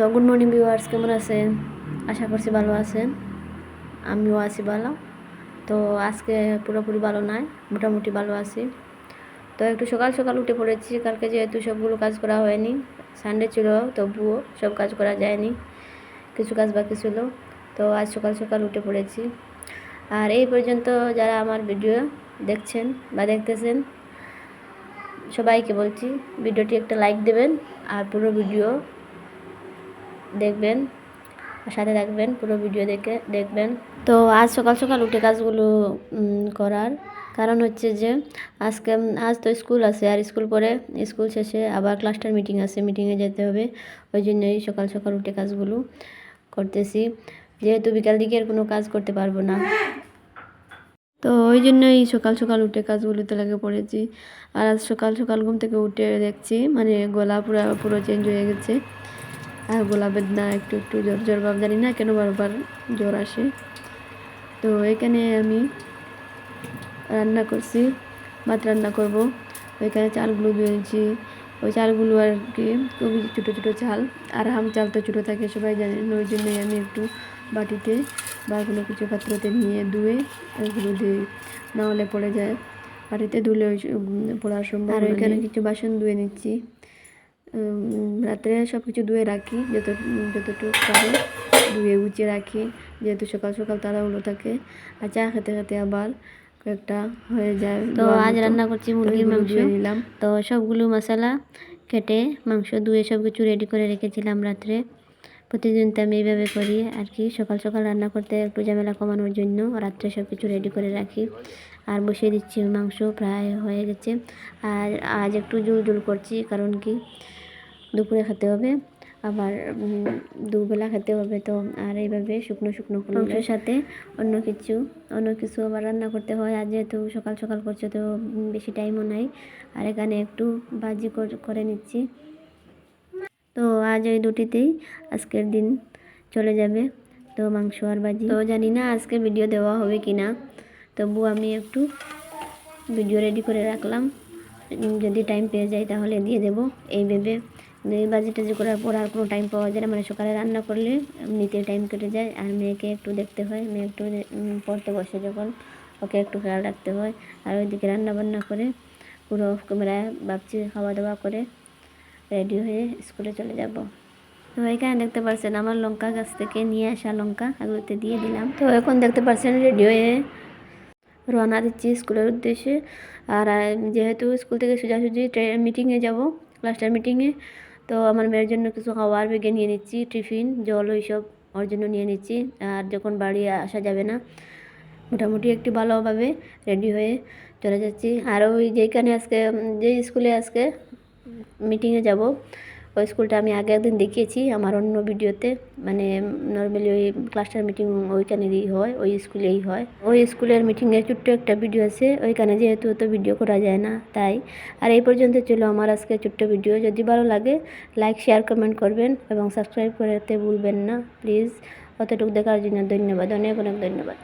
তো good morning viewers কেমন আছেন? আশা করছি ভালো আছেন। আমিও আছি ভালো। তো, আজকে পুরোপুরি ভালো নয় মোটামুটি ভালো আছি। তো, একটু সকাল সকাল উঠে পড়েছি। কালকে যেহেতু সবগুলো কাজ করা হয়নি সানডে ছিল তবুও সব কাজ করা যায়নি। কিছু কাজ বাকি ছিল, তো আজ সকাল সকাল উঠে পড়েছি। আর এই পর্যন্ত যারা আমার ভিডিও দেখছেন বা দেখতেছেন, সবাইকে বলছি, ভিডিওটি একটা লাইক দেবেন আর পুরো ভিডিও দেখবেন সাথে থাকবেন, পুরো ভিডিও দেখে দেখবেন। তো আজ সকাল সকাল উঠে কাজগুলো করার কারণ হচ্ছে যে, আজকে, আজ তো স্কুল আছে, আর স্কুল পরে স্কুল শেষে আবার ক্লাস্টার মিটিং আছে মিটিংয়ে যেতে হবে। ওই জন্যই সকাল সকাল উঠে কাজগুলো করতেছি। যেহেতু বিকাল দিকে আর কোনো কাজ করতে পারব না। তো ওই জন্যই সকাল সকাল উঠে কাজগুলোতে লাগে পড়েছি। আর আজ সকাল সকাল ঘুম থেকে উঠে দেখছি মানে গলা পুরো পুরো চেঞ্জ হয়ে গেছে। আর গলা বেদনা একটু একটু জ্বর জ্বর ভাব জানি না কেন বারবার জ্বর আসে। তো এখানে আমি রান্না করছি ভাত রান্না করব। ওইখানে চালগুলো ধুয়েছি। ওই চালগুলো আর কি খুবই ছোটো ছোটো চাল আর হাম চাল তো ছোটো থাকে সবাই জানেন ওই জন্যই আমি একটু বাটিতে বা কোনো কিছু পাত্রতে নিয়ে ধুয়ে ওইগুলো দিই না হলে পড়ে যায়। বাটিতে ধুলে ওই পড়ার সম্ভব আর ওইখানে কিছু বাসন ধুয়ে নিচ্ছি। রাত্রে সব কিছু ধুয়ে রাখি যত যতটুকু পারে ধুয়ে গুছিয়ে রাখি যেহেতু সকাল সকাল তাড়াহুড়ো থাকে। আর চা খেতে খেতে আবার কয়েকটা হয়ে যায় তো আজ রান্না করছি মুরগির মাংস। নিলাম। তো সবগুলো মশলা কেটে মাংস ধুয়ে সব কিছু রেডি করে রেখেছিলাম রাত্রে। প্রতিদিন তো আমি এইভাবে করি আর কি। সকাল সকাল রান্না করতে একটু ঝামেলা কমানোর জন্য রাত্রে সব কিছু রেডি করে রাখি। আর বসিয়ে দিচ্ছি মাংস প্রায় হয়ে গেছে। আর আজ একটু জুল জুল করছি কারণ কি দুপুরে খেতে হবে আবার দুবেলা খেতে হবে তো আর এইভাবে শুকনো শুকনো মাংসের সাথে অন্য কিছু অন্য কিছু আবার রান্না করতে হয়। আর যেহেতু সকাল সকাল করছে তো বেশি টাইমও নাই। আর এখানে একটু ভাজি কর- নিচ্ছি। তো আজ ওই দুটিতেই আজকের দিন চলে যাবে। তো মাংস আর ভাজি। তো জানি না আজকে ভিডিও দেওয়া হবে কি না তবু আমি একটু ভিডিও রেডি করে রাখলাম। যদি টাইম পেয়ে যাই তাহলে দিয়ে দেব। এই ভেবে এই বাজি টাজি করার পর আর কোনো টাইম পাওয়া যায় না। মানে সকালে রান্না করলে এমনিতে টাইম কেটে যায়। আর মেয়েকে একটু দেখতে হয়। মেয়ে একটু পড়তে বসে যখন। ওকে একটু খেয়াল রাখতে হয়। আর ওইদিকে রান্না বান্না করে পুরো অফ ক্যামেরায় ভাবছি খাওয়া দাওয়া করে রেডি হয়ে স্কুলে চলে যাব। তো এখানে দেখতে পাচ্ছেন আমার লঙ্কা গাছ থেকে নিয়ে আসা লঙ্কা এগুলোতে দিয়ে দিলাম। তো এখন দেখতে পাচ্ছেন রেডি হয়ে রওনা দিচ্ছি স্কুলের উদ্দেশ্যে। আর যেহেতু স্কুল থেকে সোজাসুজি মিটিংয়ে যাব ক্লাস্টার মিটিংয়ে তো আমার মেয়ের জন্য কিছু খাওয়ার বেগে নিয়ে নিচ্ছি, টিফিন, জল ওইসব ওর জন্য নিয়ে নিচ্ছি। আর যখন বাড়ি আসা যাবে না, মোটামুটি একটু ভালোভাবে রেডি হয়ে চলে যাচ্ছি। আর ওই যেখানে আজকে যে স্কুলে আজকে মিটিংয়ে যাব ওই স্কুলটা আমি আগে একদিন দেখিয়েছি আমার অন্য ভিডিওতে। মানে নর্মালি ওই ক্লাস্টার মিটিং ওইখানেরই হয়, ওই স্কুলেই হয়। ওই স্কুলের মিটিংয়ের ছোট্ট একটা ভিডিও আছে, ওইখানে যেহেতু অত ভিডিও করা যায় না, তাই। আর এই পর্যন্ত ছিল আমার আজকে ছোট্ট ভিডিও যদি ভালো লাগে লাইক শেয়ার কমেন্ট করবেন এবং সাবস্ক্রাইব করতে ভুলবেন না প্লিজ অতটুকু দেখার জন্য ধন্যবাদ, অনেক অনেক ধন্যবাদ।